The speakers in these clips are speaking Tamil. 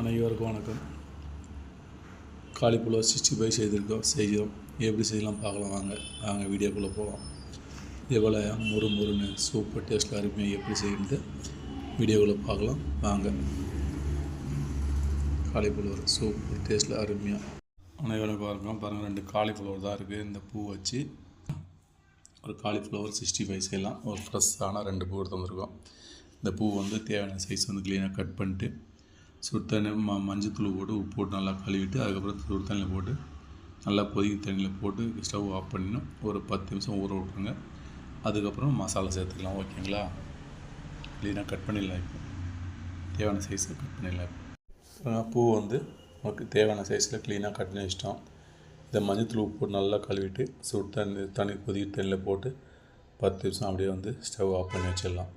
அனைவருக்கும் வணக்கம். காலிஃப்ளவர் சிக்ஸ்டி ஃபைவ் செய்திருக்கோம். செய்கிறோம். எப்படி செய்யலாம் பார்க்கலாம் வாங்க. வாங்க வீடியோக்குள்ளே போகலாம். இதே போல் முறு முறுன்னு சூப்பர் டேஸ்ட்டில் அருமையாக எப்படி செய்யுது வீடியோக்குள்ளே பார்க்கலாம். வாங்க. காலிஃப்ளவர் சூப்பர் டேஸ்ட்டில் அருமையாக அனைவரும் பாருங்க பாருங்கள் ரெண்டு காலிஃப்ளவர் தான் இருக்குது இந்த பூ வச்சு ஒரு காலிஃப்ளவர் சிக்ஸ்டி ஃபைவ் செய்யலாம். ஒரு ஃப்ரெஷ்ஷான ரெண்டு பூ எடுத்து வந்திருக்கோம். இந்த பூ வந்து தேவையான சைஸ் வந்து க்ளீனாக கட் பண்ணிட்டு சுடு தண்ணி ம மஞ்சத்தூள் போட்டு உப்பு போட்டு நல்லா கழுவிட்டு அதுக்கப்புறம் சுடுதண்ணியில் போட்டு நல்லா கொதிக்கும் தண்ணியில் போட்டு ஸ்டவ் ஆஃப் பண்ணிடணும். ஒரு பத்து நிமிஷம் ஊற விட்ருங்க அதுக்கப்புறம் மசாலா சேர்த்துக்கலாம் ஓகேங்களா? க்ளீனாக கட் பண்ணிடலாம் இப்போ. தேவையான சைஸில் கட் பண்ணிடலாம் இப்போ. பூ வந்து நமக்கு தேவையான சைஸில் க்ளீனாக கட் பண்ணி வச்சிட்டோம். இந்த மஞ்சத்தூள் உப்பு போட்டு நல்லா கழுவிட்டு சுடு தண்ணி தண்ணி கொதிக்க தண்ணியில் போட்டு பத்து நிமிஷம் அப்படியே வந்து ஸ்டவ் ஆஃப் பண்ணி வச்சிடலாம்.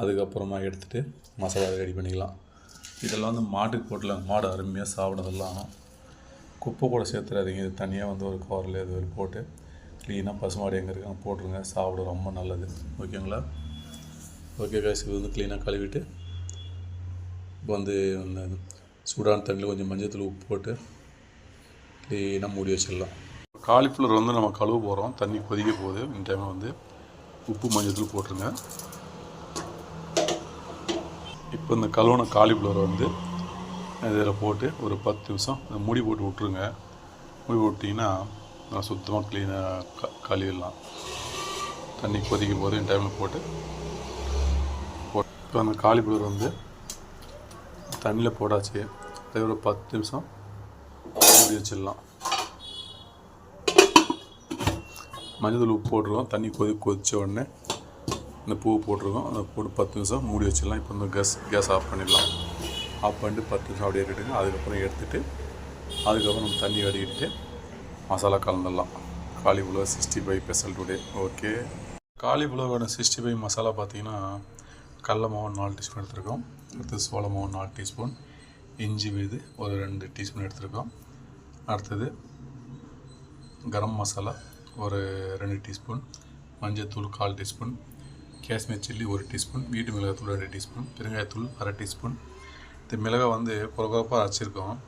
அதுக்கப்புறமா எடுத்துகிட்டு மசாலா ரெடி பண்ணிக்கலாம். இதெல்லாம் வந்து மாட்டுக்கு போட்டில் மாடு அருமையாக சாப்பிட்றதெல்லாம். குப்பை கூட சேர்த்துறாதீங்க. இது தனியாக வந்து ஒரு கவரில் இது ஒரு போட்டு க்ளீனாக பசுமாடு எங்கே இருக்காங்க போட்டுருங்க. சாப்பிட ரொம்ப நல்லது. ஓகேங்களா? ஓகே காசு இது வந்து க்ளீனாக கழுவிட்டு இப்போ வந்து அந்த சூடான தண்ணியில் கொஞ்சம் மஞ்சத்தூள் உப்பு போட்டு க்ளீனாக மூடி வச்சிடலாம். காலிஃப்ளவர் வந்து நம்ம கழுவ போகிறோம் தண்ணி கொதிக்க போகுது. இந்த டைமில் வந்து உப்பு மஞ்சத்தூள் போட்டுருங்க. இப்போ இந்த கழுவுன காலிஃப்ளவர் வந்து இதில் போட்டு ஒரு பத்து நிமிஷம் முடி மூடி போட்டு விட்ருங்க மூடி போட்டிங்கன்னா நல்லா சுத்தமாக க்ளீனாக க கழுவிடலாம். தண்ணி கொதிக்கும் போது டைமில் போட்டு இப்போ அந்த காலிஃப்ளவர் வந்து தண்ணியில் போடாச்சு. அதே ஒரு பத்து நிமிஷம் மூடி வச்சிடலாம். மஞ்சள் உப்பு போட்டுருவோம். தண்ணி கொதி கொதித்த உடனே இந்த பூ போட்டிருக்கோம். அதை போட்டு பத்து நிமிஷம் மூடி வச்சிடலாம். இப்போ வந்து கேஸ் கேஸ் ஆஃப் பண்ணிடலாம். ஆஃப் பண்ணிட்டு பத்து நிமிஷம் அப்படியே இருக்கட்டுங்க அதுக்கப்புறம் எடுத்துட்டு அதுக்கப்புறம் நம்ம தண்ணி வடிக்கிட்டு மசாலா கலந்துடலாம். Cauliflower sixty five special today okay காலிஃப்ளவரோட sixty five மசாலா பார்த்தீங்கன்னா கடல மாவு நாலு டீஸ்பூன் எடுத்திருக்கோம். அடுத்து சோள மாவு நாலு டீஸ்பூன் இஞ்சி விழுது ஒரு ரெண்டு டீஸ்பூன் எடுத்திருக்கோம். அடுத்தது கரம் மசாலா ஒரு ரெண்டு டீஸ்பூன் மஞ்சள்தூள் கால் டீஸ்பூன் காஷ்மீர் சில்லி ஒரு டீஸ்பூன் வீட்டு மிளகாத்தூள் ரெண்டு டீஸ்பூன் பெருங்காயத்தூள் அரை டீஸ்பூன். இந்த மிளகாய் வந்து குறகுறப்பாக அரைச்சிருக்கோம்.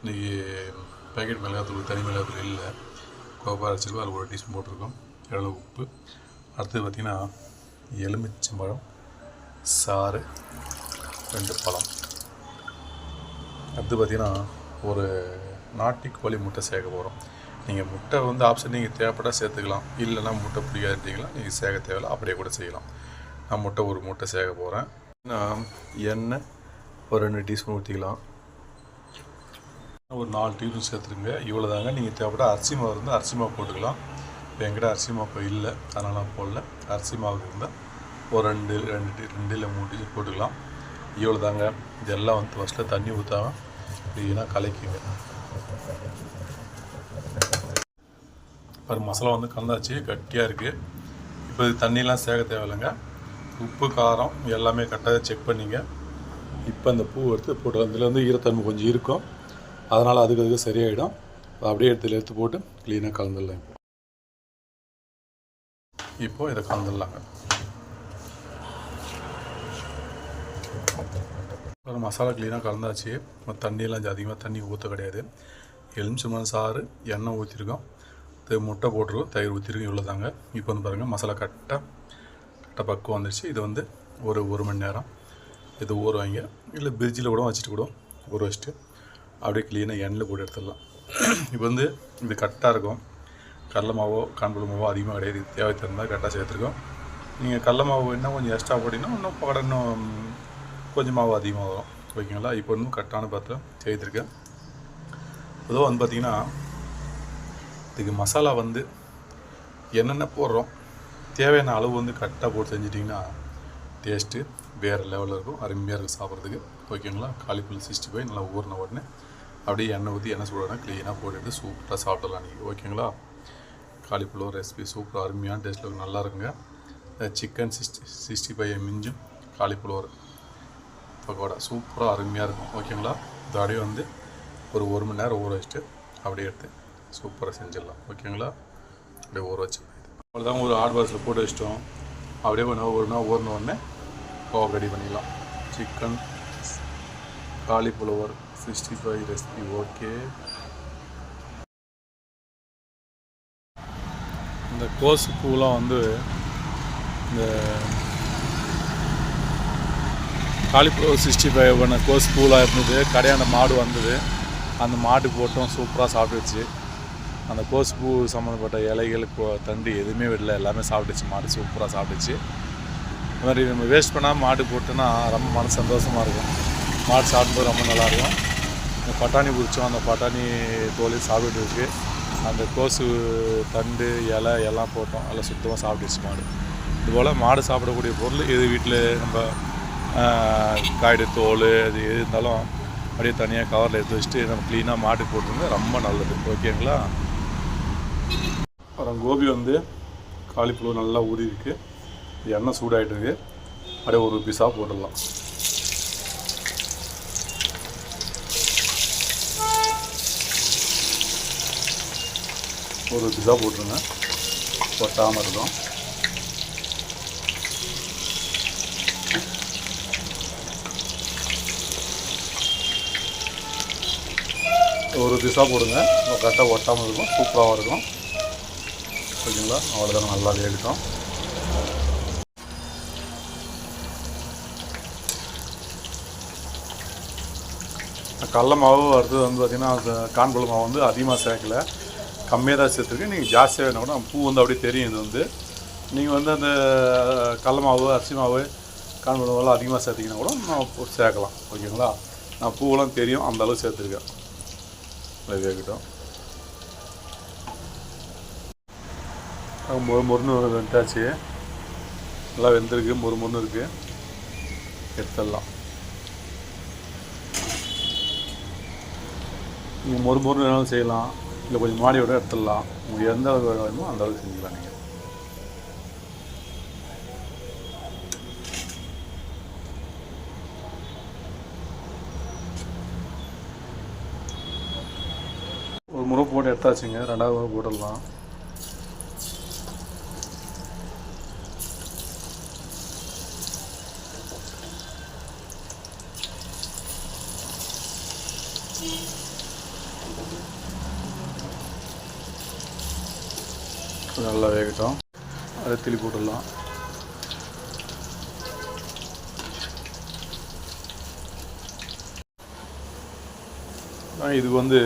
இன்றைக்கி பேக்கெட் மிளகாத்தூள் தனி மிளகாத்தூள் இல்லை. குறப்பாக அரைச்சிருக்கோம். அதில் ஒரு டீஸ்பூன் போட்டிருக்கோம். எவ்வளோ உப்பு? அடுத்தது பார்த்திங்கன்னா எலுமிச்சம்பழம் சாறு ரெண்டு பழம். அடுத்து பார்த்திங்கன்னா ஒரு நாட்டுக்கோழி முட்டை சேர்க்க போகிறோம் நீங்கள் முட்டை வந்து ஆப்ஷன் நீங்கள் தேவைப்பட்டால் சேர்த்துக்கலாம். இல்லைன்னா முட்டை பிடிக்காதுட்டீங்களா நீங்கள் சேக தேவையில்ல அப்படியே கூட செய்யலாம். நான் முட்டை ஒரு முட்டை சேக போகிறேன் நான் எண்ணெய் ஒரு ரெண்டு டீஸ்பூன் ஊற்றிக்கலாம் ஒரு நாலு டீஸ்பூன் சேர்த்துருங்க. இவ்வளோ தாங்க நீங்கள் தேவைப்பட்ட அரிசி மாவு இருந்தால் அரிசி மாவு போட்டுக்கலாம். இப்போ என்கிட்ட அரிசி மாவு இப்போ இல்லை அதனால் நான் போடல. அரிசி மாவு இருந்தால் ஒரு ரெண்டு ரெண்டு டீ ரெண்டு இல்லை மூணு டீஸ்பூன் போட்டுக்கலாம். இவ்வளோ தாங்க இதெல்லாம் வந்து ஃபஸ்ட்டில் தண்ணி ஊற்றாமல் க்ளீனாக கலக்கிங்க. பாரு மசாலா வந்து கலந்தாச்சு கட்டியாக இருக்குது இப்போ இது தண்ணியெலாம் சேர்க்க தேவையில்லைங்க. உப்பு காரம் எல்லாமே கரெக்டாக செக் பண்ணிங்க. இப்போ அந்த பூ எடுத்து போட்டு அதுலேருந்து ஈரத்தன்மை கொஞ்சம் இருக்கும். அதனால் அதுக்கு அதுக்கு சரியாயிடும். அப்படியே எடுத்து எடுத்து போட்டு க்ளீனாக கலந்துடலாம் இப்போது இதை கலந்துடலாங்க. ஒரு மசாலா க்ளீனாக கலந்தாச்சு. தண்ணியெல்லாம் அதிகமாக தண்ணி ஊற்ற கிடையாது. எலுமிச்சம்பழம் சாறு எண்ணெய் ஊற்றிருக்கோம் முட்டை போட்டிருக்கோம் தயிர் ஊற்றிருக்கோம் இவ்வளோ தாங்க இப்போ வந்து பாருங்கள் மசாலா கரெக்டாக கரெக்டாக பக்குவம் வந்துருச்சு. இது வந்து ஒரு ஒரு மணி நேரம். இது ஊற வைங்க. இல்லை பிரிட்ஜில் கூட வச்சுட்டு கூட ஊற வச்சுட்டு அப்படியே க்ளீனாக எண்ணெயில் போட்டு எடுத்துடலாம். இப்போ வந்து இது கரெக்டாக இருக்கும். கடல மாவோ கான்புல மாவோ அதிகமாக கிடையாது. தேவை தந்தால் கரெக்டாக சேர்த்துருக்கோம். நீங்கள் கடல மாவு இன்னும் கொஞ்சம் எக்ஸ்ட்ரா போட்டிங்கன்னா இன்னும் படம் இன்னும் கொஞ்சம் மாவு அதிகமாக வரும். ஓகேங்களா? இப்போ இன்னும் கரெக்டான பார்த்து சேர்த்துருக்கேன். பொதுவாக வந்து பார்த்திங்கன்னா இதுக்கு மசாலா வந்து என்னென்ன போடுறோம்? தேவையான அளவு வந்து கரெக்டாக போட்டு செஞ்சிட்டிங்கன்னா டேஸ்ட்டு வேறு லெவலில் இருக்கும். அருமையாக இருக்கும் சாப்பிட்றதுக்கு. ஓகேங்களா? காலிஃப்ளவர் சிக்ஸ்டி ஃபைவ் நல்லா ஊறின உடனே அப்படியே எண்ணெய் ஊற்றி எண்ணெய் சூடான க்ளீனாக போட்டுட்டு சூப்பராக சாப்பிடலாம் நீங்கள் ஓகேங்களா? காலிஃப்ளவர் ரெசிபி சூப்பராக அருமையான டேஸ்ட்டில் நல்லா இருக்குங்க. சிக்கன் சிக்ஸ்டி சிக்ஸ்டி ஃபைவ் மிஞ்சும் காலிஃப்ளவர் பக்கோடா சூப்பராக அருமையாக இருக்கும். ஓகேங்களா? இது அப்படியே வந்து ஒரு ஒரு மணி நேரம் ஊற வச்சுட்டு அப்படியே எடுத்து சூப்பராக செஞ்சிடலாம். ஓகேங்களா? அப்படியே ஊற வச்சு அவ்வளோதான் ஒரு ஹாட் பாக்ஸில் போட்டு வச்சிட்டோம். அப்படியே ஒன்று ஒரு நாள் ஊறின உடனே கோவா ரெடி பண்ணிடலாம். Chicken cauliflower sixty five recipe okay இந்த கோசு பூலாம் வந்து இந்த காலிஃப்ளவர் சிக்ஸ்டி ஃபைவ் பண்ண கோஸ் பூலாக இருந்தது. கடையான மாடு வந்தது. அந்த மாடு போட்டோம். சூப்பராக சாப்பிட்டுச்சு அந்த கோசுப்பூ பூ சம்மந்தப்பட்ட இலைகள் தண்டு எதுவுமே விடல. எல்லாமே சாப்பிட்டுச்சு. மாடு சூப்பராக சாப்பிட்டுச்சு. இந்த மாதிரி நம்ம வேஸ்ட் பண்ணாமல் மாடு போட்டோன்னா ரொம்ப மனசு சந்தோஷமாக இருக்கும். மாடு சாப்பிடும்போது ரொம்ப நல்லாயிருக்கும். இந்த பட்டாணி பிடிச்சோம். அந்த பட்டாணி தோலி சாப்பிட்டு இருக்கு அந்த கோசு தண்டு இலை எல்லாம் போட்டோம். எல்லாம் சுத்தமாக சாப்பிட்டுச்சு மாடு. இதுபோல் மாடு சாப்பிடக்கூடிய பொருள் இது வீட்டில் நம்ம காய்டு தோல் அது எது இருந்தாலும் அப்படியே தனியாக கவரில் எடுத்து வச்சுட்டு நம்ம க்ளீனாக மாட்டுக்கு போட்டுருங்க ரொம்ப நல்லது. ஓகேங்களா கோபி வந்து காலிஃப்ளவர் நல்லா ஊறி இருக்கு எண்ணெய் சூடாகிட்டு இருக்கு அப்படியே ஒரு பிசா போட்டுடலாம். ஒரு பிசா போட்டுருங்க. கொட்டாமல் இருக்கும். ஒரு பிசா போடுங்க. கரெக்டாக ஒட்டாமல் இருக்கும். சூப்பராகவும் இருக்கும். ஓகேங்களா அவ்வளோதான் நல்லா வேகட்டும். கடல மாவு அடுத்தது வந்து பார்த்திங்கன்னா கான்புல மாவு வந்து அதிகமாக சேர்க்கல. கம்மியாக தான் சேர்த்துருக்கு நீங்கள் ஜாஸ்தியாக வேணும் கூட பூ வந்து அப்படியே தெரியும் இது வந்து. நீங்கள் வந்து அந்த கடல மாவு அரிசி மாவு கான்புல மாவுலாம் அதிகமாக சேர்த்திங்கன்னா கூட நான் சேர்க்கலாம். ஓகேங்களா? நான் பூவெல்லாம் தெரியும் அந்த அளவு சேர்த்துருக்கேன். அது வேகட்டும். மொறு மொறுன்னு வெந்தாச்சு. நல்லா வெந்திருக்கு மொறு மொறுன்னு இருக்குது எடுத்துடலாம். நீங்கள் மொறு மொறு வேணாலும் செய்யலாம். இல்லை கொஞ்சம் மாடியோட எடுத்துடலாம். உங்களுக்கு எந்த அளவுக்கு வேணுமோ அந்த அளவுக்கு செஞ்சுக்கலாம் நீங்கள் ஒரு முறை போட்டு எடுத்தாச்சுங்க. ரெண்டாவது முறை போட்டுடலாம். இது நல்லா வேகட்டும் அதை திருப்பி போட்டுடலாம். இதுக்கு வந்து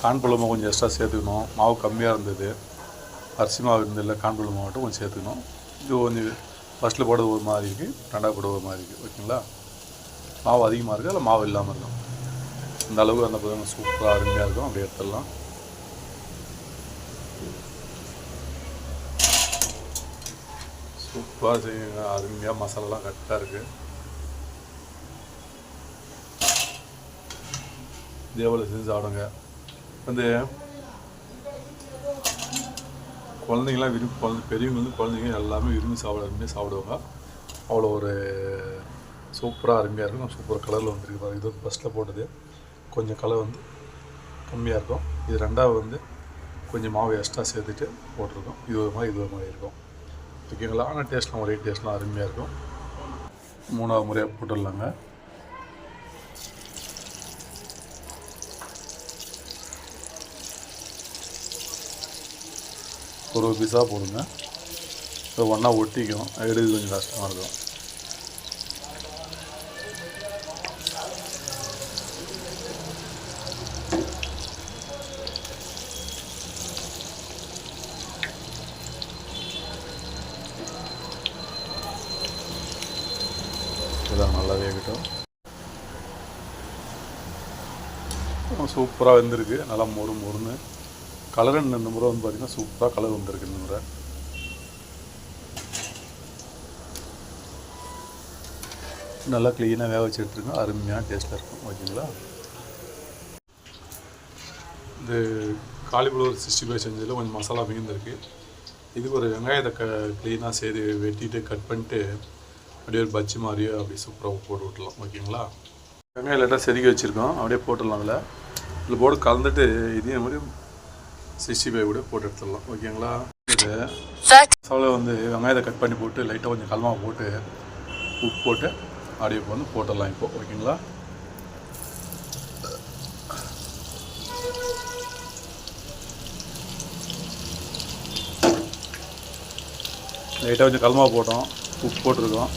கான்புள்ள கொஞ்சம் எக்ஸ்ட்ரா சேர்த்துக்கணும். மாவு கம்மியாக இருந்தது. அரிசி மாவு இருந்ததில்ல கான்புள்ள மட்டும் கொஞ்சம் சேர்த்துக்கணும். இது கொஞ்சம் ஃபஸ்ட்டில் போடுறது ஒரு மாதிரி இருக்குது ரெண்டாவது போடுறது ஒரு மாதிரி இருக்குது ஓகேங்களா? மாவு அதிகமாக இருக்குது அதில் மாவு இல்லாமல் இருக்கும் இந்த அளவுக்கு அந்த பதம் சூப்பராக அருமையாக இருக்கும் அப்படியே எடுத்துடலாம். சூப்பராக செய்யுங்க அருமையாக மசாலாலாம் கரெக்டாக இருக்குது தேவலை செஞ்சு சாப்பிடுங்க. வந்து குழந்தைங்களாம் விரும்பி குழந்தை பெரியவங்க வந்து குழந்தைங்க எல்லாமே விரும்பி சாப்பிட விரும்பி சாப்பிடுவாங்க. அவ்வளோ ஒரு சூப்பராக அருமையாக இருக்கும். சூப்பர் கலரில் வந்துருக்கு பாருங்க. இது ஃபஸ்ட்டில் போட்டது. கொஞ்சம் கலர் வந்து கம்மியாக இருக்கும். இது ரெண்டாவது வந்து கொஞ்சம் மாவு எக்ஸ்ட்ரா சேர்த்துட்டு போட்டிருக்கோம். இது ஒரு மாதிரி இது ஒரு மாதிரி இருக்கும். ஓகேங்களா? ஆனால் டேஸ்ட்லாம் ஒரே டேஸ்ட்லாம் அருமையாக இருக்கும். மூணாவது முறையாக போட்டுடலாங்க. ஒரு பீஸாக போடுங்க. இப்போ ஒன்றா ஒட்டிக்கும் எடுக்கிறது கொஞ்சம் கஷ்டமாக இருக்கும். நல்லா வேகட்டும் சூப்பராக வெந்திருக்கு. நல்லா மொறு மொறுன்னு. கலர் இந்த முறை வந்து பார்த்திங்கன்னா சூப்பராக கலர் வந்திருக்கு இந்த முறை. நல்லா க்ளீனாக வேக வச்சு எடுத்துருங்க அருமையான டேஸ்ட்டில் இருக்கும். ஓகேங்களா? இந்த காலிஃப்ளவர் சிக்ஸ்டி ஃபைவ் செஞ்சதில் கொஞ்சம் மசாலா மிகுந்திருக்கு. இதுக்கு ஒரு வெங்காயத்தை க க்ளீனாக செய்து வெட்டிட்டு கட் பண்ணிட்டு அப்படியே ஒரு பஜ்ஜி மாதிரியே அப்படி சூப்பராக போட்டு விட்றலாம் ஓகேங்களா? வெங்காயம் லேட்டாக செதுக்கி வச்சுருக்கோம். அப்படியே போட்டுடலாம் அதில். இதில் போட்டு கலந்துட்டு இதே மாதிரி சிக்ஸ்டி ஃபைவ் கூட போட்டு எடுத்துடலாம். ஓகேங்களா? இது சவலை வந்து வெங்காயத்தை கட் பண்ணி போட்டு லைட்டாக கொஞ்சம் கல்மாக போட்டு உப்பு போட்டு அப்படியே வந்து போட்டுடலாம் இப்போ. ஓகேங்களா? லைட்டாக கொஞ்சம் கல்மா போட்டோம். உப்பு போட்டிருக்கோம்.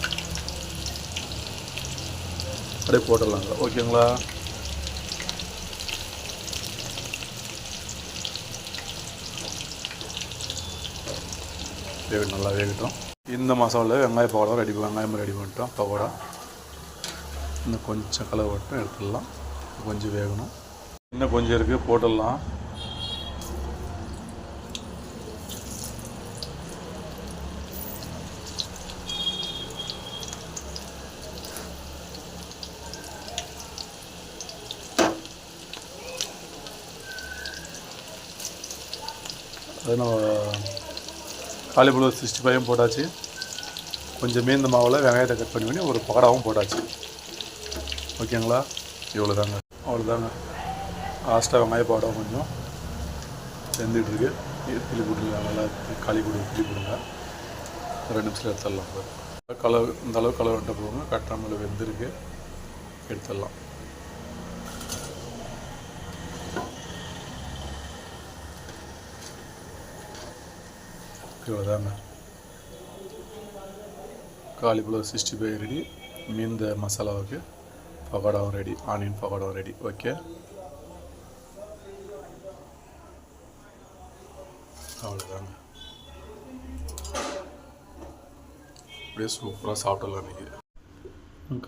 அப்படியே போட்டுடலாங்க. ஓகேங்களா? வேக நல்லா வேகட்டும். இந்த மசாலாவில் வெங்காய பக்கோடா ரெடி வெங்காயம் ரெடி பண்ணிட்டோம் பக்கோடா இன்னும் கொஞ்சம் கலவை மட்டும் எடுத்துடலாம். கொஞ்சம் வேகணும். இன்னும் கொஞ்சம் இருக்குது போட்டுடலாம். அது காலிஃப்ளவர் சிக்ஸ்டி ஃபைவும் போட்டாச்சு. கொஞ்சம் மீந்த மாவில் வெங்காயத்தை கட் பண்ணி பண்ணி ஒரு பகடாவும் போட்டாச்சு. ஓகேங்களா? இவ்வளோ தாங்க அவ்வளோதாங்க லாஸ்ட்டாக வெங்காய பக்கடம் கொஞ்சம் வெந்துட்டுருக்கு கிளி போட்டுருங்க நல்லா களி கொடு கிளி போடுங்க. ரெண்டு நிமிஷத்தில் எடுத்துடலாம். பாரு. கலர் இந்தளவு கலர் வந்துட்டு போங்க கட்டாமல் வெந்திருக்கு. எடுத்துடலாம். இவ்வளோதாங்க காலிஃப்ளவர் சிக்ஸ்டி ஃபைவ் ரெடி மீந்த மசாலாவுக்கு பகோடாவும் ரெடி ஆனியன் பகோடாவும் ரெடி ஓகே அவ்வளோதாங்க அப்படியே சூப்பராக சாப்பிடலாம் இன்றைக்கி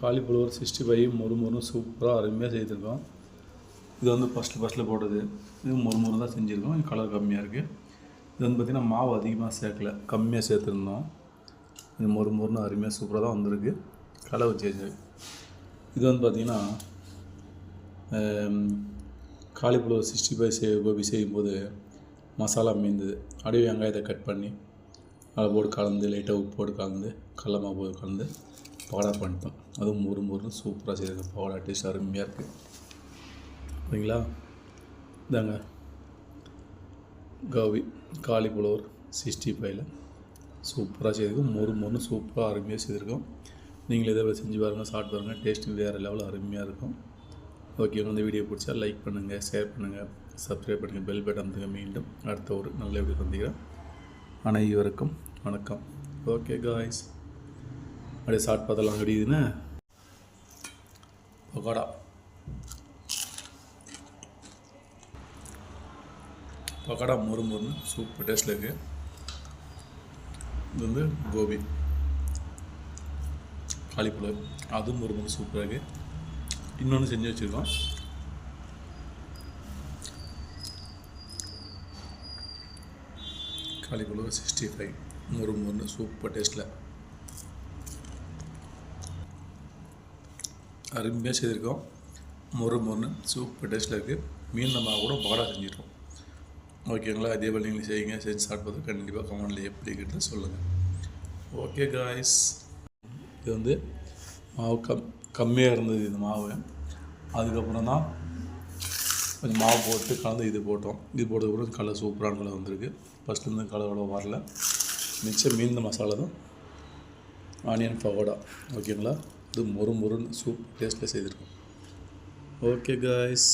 காலிஃப்ளவர் சிக்ஸ்டி ஃபைவ் மொறு மொறு சூப்பராக அருமையாக செய்திருக்கோம். இது வந்து ஃபஸ்ட்டு ஃபஸ்ட்டில் போட்டது. இது மொறு மொறு தான் செஞ்சுருக்கோம். கலர் கம்மியாக இருக்குது இது வந்து பார்த்திங்கன்னா மாவு அதிகமாக சேர்க்கல கம்மியாக சேர்த்துருந்தோம். இது மொறு மொறுன்னு அருமையாக சூப்பராக தான் வந்திருக்கு. களை சேஞ்சு இது வந்து பார்த்திங்கன்னா காலிஃப்ளவர் சிக்ஸ்டி ஃபைவ் செய் கோபி செய்யும்போது மசாலா மீந்தது. அப்படியே வெங்காயத்தை கட் பண்ணி அதில் போட்டு கலந்து லைட்டாக உப்பு போட்டு கலந்து கடல மாவு போட்டு கலந்து பவடா பண்ணிட்டோம். அதுவும் மொறு மொறுன்னு சூப்பராக செய்யுது பவடா டேஸ்ட் அருமையாக இருக்குது சரிங்களா இதாங்க கவி காலிஃப்ளவர் சிக்ஸ்டி ஃபைவ்ல சூப்பராக செய்திருக்கோம். மொறு மொறு சூப்பராக அருமையாக செய்திருக்கோம். நீங்களே இதை செஞ்சு பாருங்கள் சாப்பிட்டு பாருங்கள் டேஸ்ட்டு வேறு லெவலில் அருமையாக இருக்கும். ஓகே இந்த வீடியோ பிடிச்சா லைக் பண்ணுங்கள் ஷேர் பண்ணுங்கள் சப்ஸ்கிரைப் பண்ணுங்கள் பெல் பட்டன் அமுத்துங்க. மீண்டும் அடுத்த ஒரு நல்ல வீடியோ சந்திக்கிறேன். அனைவருக்கும் வணக்கம். ஓகே காய்ஸ் அப்படியே சாப்பிட்டு பார்த்தலாம் முடியுதுன்னு பகோடா பக்கடா மொறு மொறுன்னு சூப்பர் டேஸ்ட்டில் இருக்குது இது வந்து கோபி. காலிஃப்ளவர். அதுவும் மொறு மொறு சூப்பராக இருக்குது இன்னொன்று செஞ்சு வச்சுருக்கோம். Cauliflower sixty five. மொறு மொறுன்னு சூப்பர் டேஸ்ட்டில் அருமையாக செய்திருக்கோம். மொறு மொறுன்னு சூப்பர் டேஸ்ட்டில் இருக்குது மீன் நம்ம கூட பாடா செஞ்சிருக்கோம். ஓகேங்களா? அதே போல் நீங்கள் செய்யுங்க. செஞ்சு சாப்பிட்றது கண்டிப்பாக கமெண்டில் எப்படிங்கிறத சொல்லுங்கள் ஓகே காய்ஸ் இது வந்து மாவு கம் கம்மியாக இருந்தது இந்த மாவு. அதுக்கப்புறம் தான் கொஞ்சம் மாவு போட்டு கலந்து இது போட்டோம். இது போட்டதுக்கப்புறம் கலர் சூப்பரான கலர் வந்திருக்கு. ஃபஸ்ட்டு கலர் அவ்வளோ வரல. மிச்சம் மீந்த மசாலா தான். ஆனியன் பகோடா ஓகேங்களா? இது மொறு மொறுன்னு சூப் டேஸ்ட்டில் செய்திருக்கோம். Okay guys